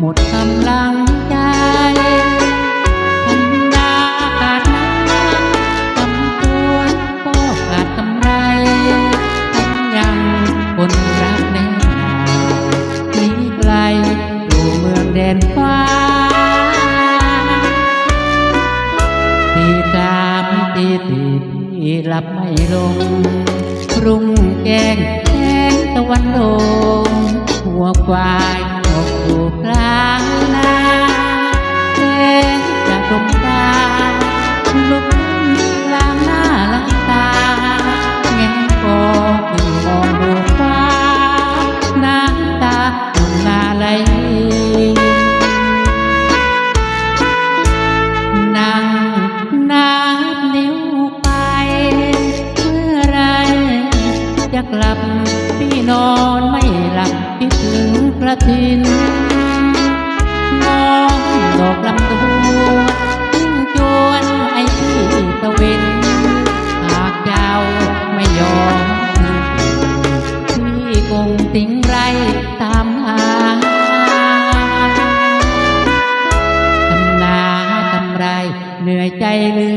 หมดกำลังใจพันดาขาดน้ำทำตัวก็ขาดกำไรทั้งยังคนรักแน่ที่ไกลอยู่เมืองแดนฟ้า ที่ตามที่ติดที่หลับไม่ลง รุ่งแกงแสงตะวันโดงหัวควาย ลมตาลง Baby.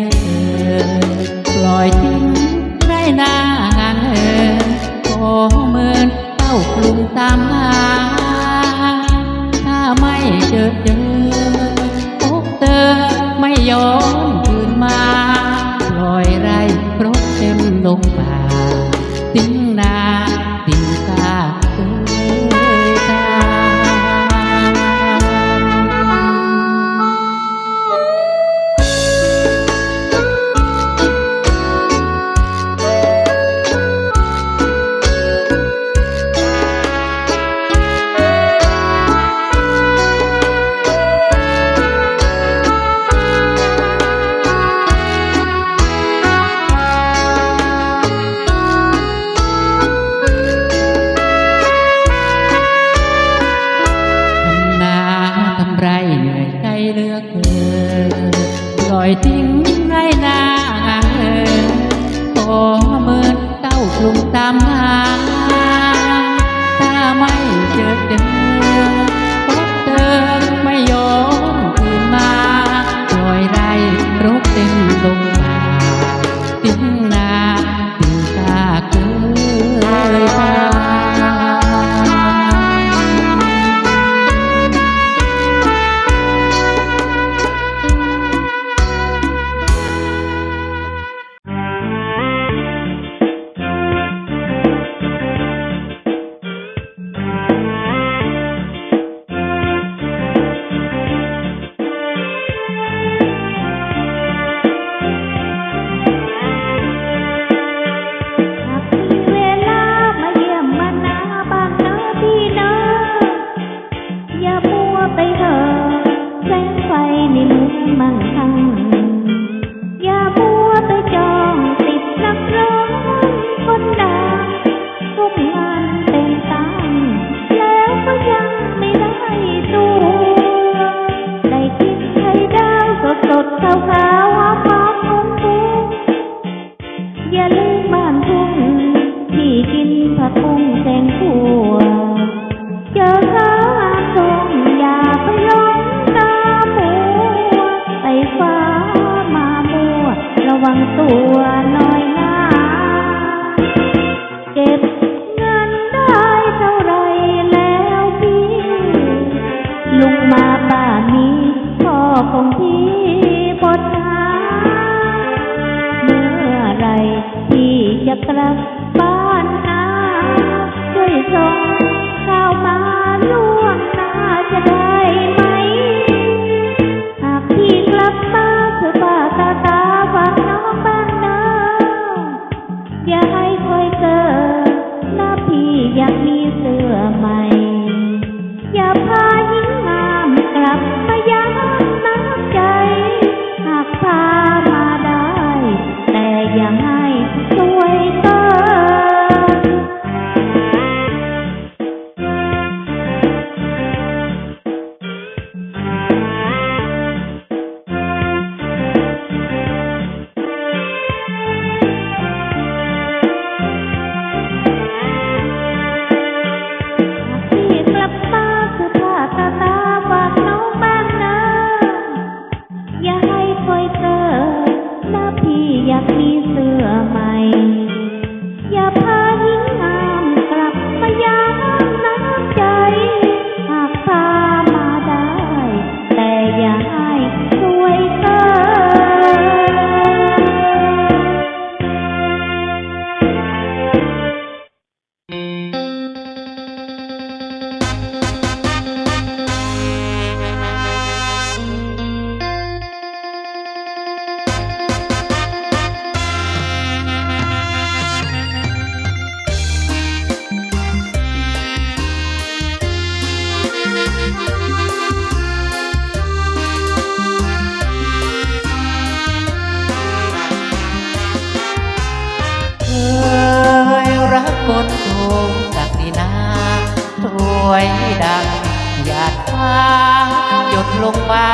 หยดลงมา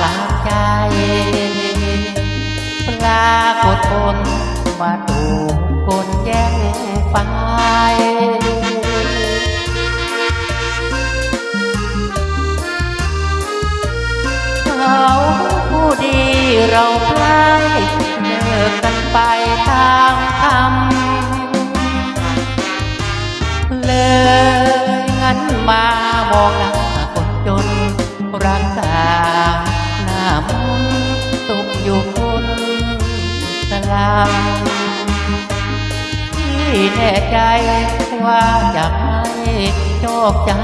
กลางใจปรากฏคนมาถูกคนแย่งไปเขาผู้ดีเราพลายเลิกกันไปตามคำเลยงั้นมามองหน้า รักษาหน้ามนต์ตกอยู่คนสลามที่แน่ใจว่าจะไม่โชคจำ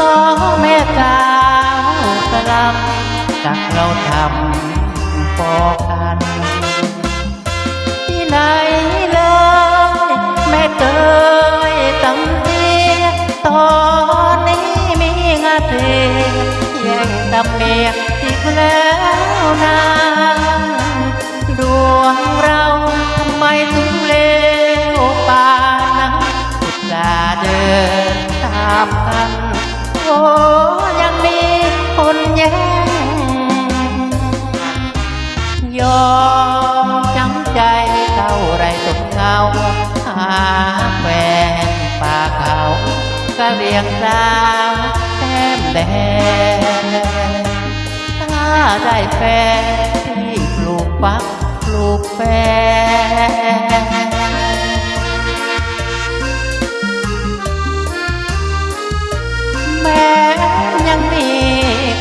ล้องแม่กาวสลับกับเราทำพอกันที่ไหน ม่เตยตำเตียตอนนี้มีงาเทแย่งตำเมียอีกแล้วนะดวงเราทำไมถึงเลวปานนั้นอุตส่าห์เดินตามกันโอ้ยังมีคนแย่งยอมจำใจเท่าไรตกเงาาแฟนป่าเขาก็เรียงสาวแต้มแดงถ้าได้แฟนที่ปลูกฟักปลูกแฟนแม้ยังมี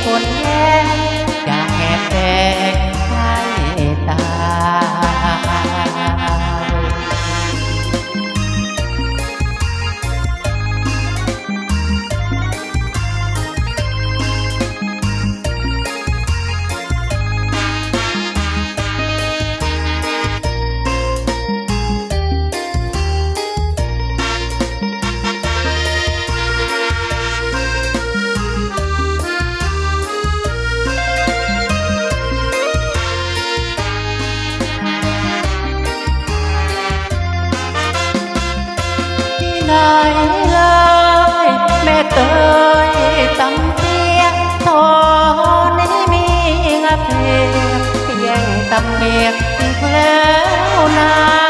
คนแย่ เมียอีกแล้วนะ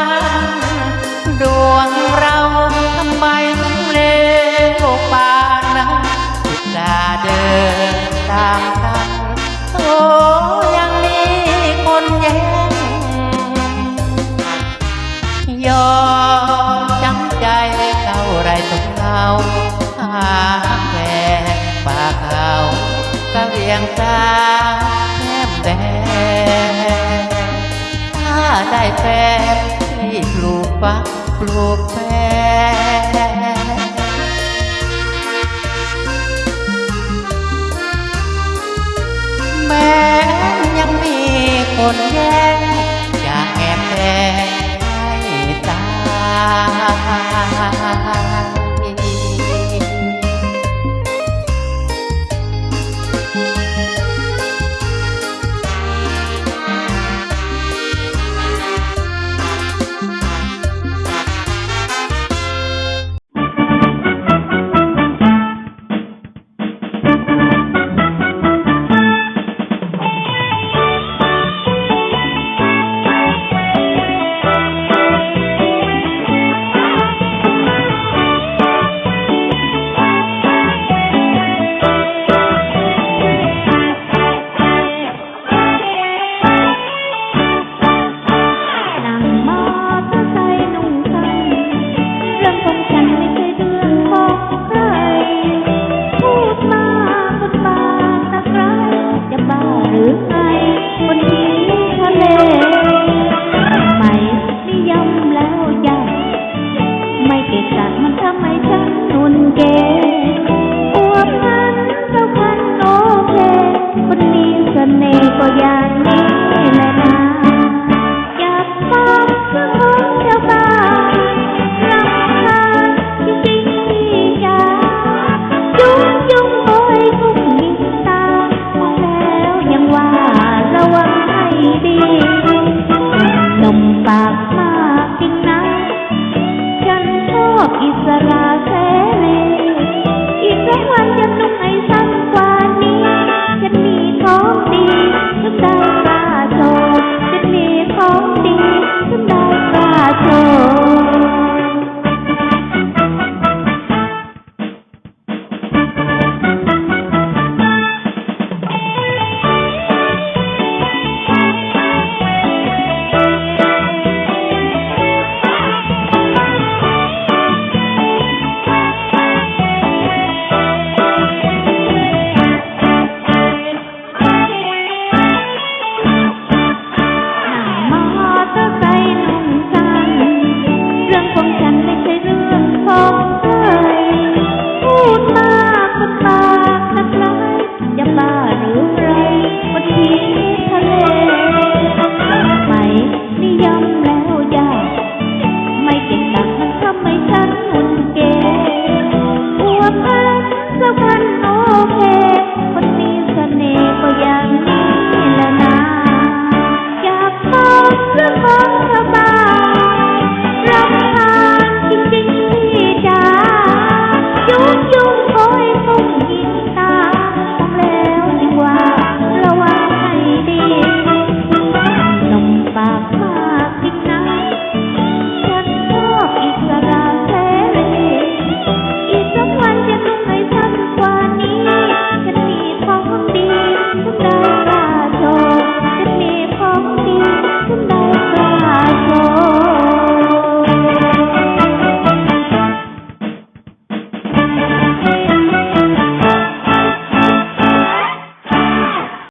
แฟนให้ปลูกฟักปลูกแฟนแม้ยังมีคนแย่งอยากแอบแฝงให้ตาย